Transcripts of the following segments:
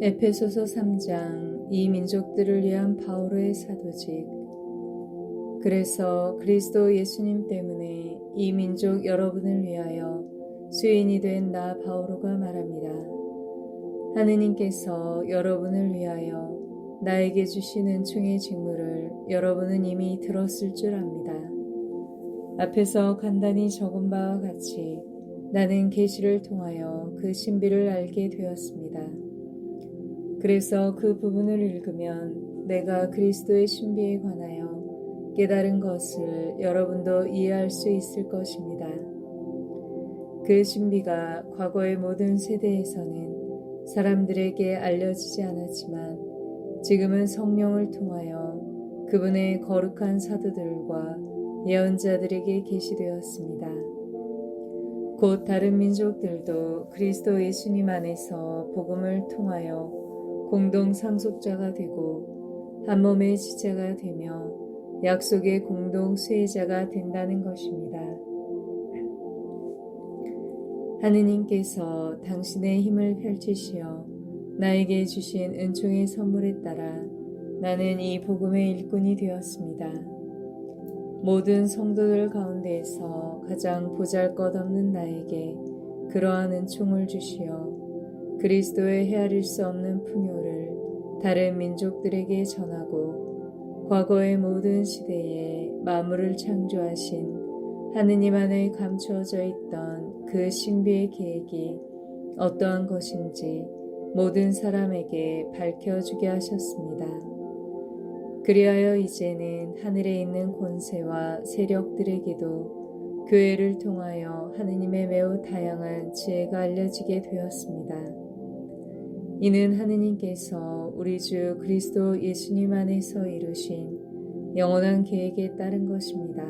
에페소서 3장 이 민족들을 위한 바오로의 사도직 그래서 그리스도 예수님 때문에 이 민족 여러분을 위하여 수인이 된 나 바오로가 말합니다. 하느님께서 여러분을 위하여 나에게 주신 은총의 직무를 여러분은 이미 들었을 줄 압니다. 앞에서 간단히 적은 바와 같이 나는 계시를 통하여 그 신비를 알게 되었습니다. 그래서 그 부분을 읽으면 내가 그리스도의 신비에 관하여 깨달은 것을 여러분도 이해할 수 있을 것입니다. 그 신비가 과거의 모든 세대에서는 사람들에게 알려지지 않았지만 지금은 성령을 통하여 그분의 거룩한 사도들과 예언자들에게 계시되었습니다. 곧 다른 민족들도 그리스도 예수님 안에서 복음을 통하여 공동 상속자가 되고 한 몸의 지체가 되며 약속의 공동 수혜자가 된다는 것입니다. 하느님께서 당신의 힘을 펼치시어 나에게 주신 은총의 선물에 따라 나는 이 복음의 일꾼이 되었습니다. 모든 성도들 가운데에서 가장 보잘 것 없는 나에게 그러한 은총을 주시어 그리스도의 헤아릴 수 없는 풍요를 다른 민족들에게 전하고 과거의 모든 시대에 만물을 창조하신 하느님 안에 감추어져 있던 그 신비의 계획이 어떠한 것인지 모든 사람에게 밝혀주게 하셨습니다. 그리하여 이제는 하늘에 있는 권세와 세력들에게도 교회를 통하여 하느님의 매우 다양한 지혜가 알려지게 되었습니다. 이는 하느님께서 우리 주 그리스도 예수님 안에서 이루신 영원한 계획에 따른 것입니다.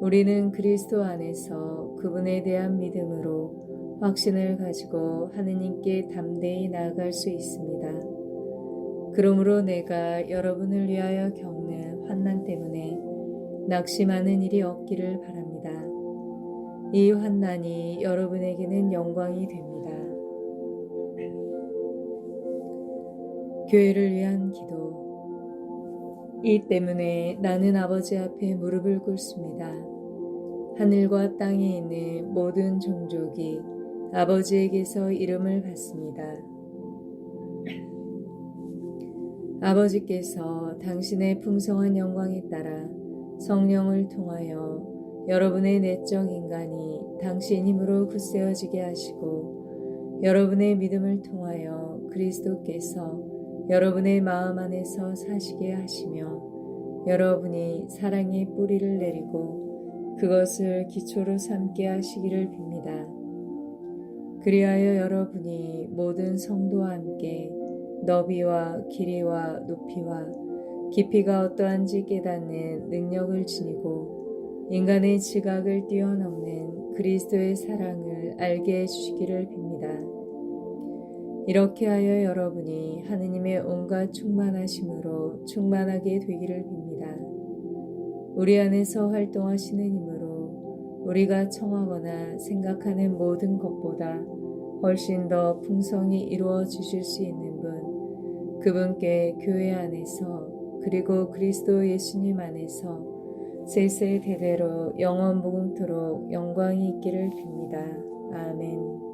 우리는 그리스도 안에서 그분에 대한 믿음으로 확신을 가지고 하느님께 담대히 나아갈 수 있습니다. 그러므로 내가 여러분을 위하여 겪는 환난 때문에 낙심하는 일이 없기를 바랍니다. 이 환난이 여러분에게는 영광이 됩니다. 교회를 위한 기도. 이 때문에 나는 아버지 앞에 무릎을 꿇습니다. 하늘과 땅에 있는 모든 종족이 아버지에게서 이름을 받습니다. 아버지께서 당신의 풍성한 영광에 따라 성령을 통하여 여러분의 내적 인간이 당신 힘으로 굳세어지게 하시고 여러분의 믿음을 통하여 그리스도께서 여러분의 마음 안에서 사시게 하시며 여러분이 사랑의 뿌리를 내리고 그것을 기초로 삼게 하시기를 빕니다. 그리하여 여러분이 모든 성도와 함께 너비와 길이와 높이와 깊이가 어떠한지 깨닫는 능력을 지니고 인간의 지각을 뛰어넘는 그리스도의 사랑을 알게 해주시기를 빕니다. 이렇게 하여 여러분이 하느님의 온갖 충만하심으로 충만하게 되기를 빕니다. 우리 안에서 활동하시는 힘으로 우리가 청하거나 생각하는 모든 것보다 훨씬 더 풍성히 이루어 주실 수 있는 분, 그분께 교회 안에서 그리고 그리스도 예수님 안에서 세세 대대로 영원 무궁토록 영광이 있기를 빕니다. 아멘.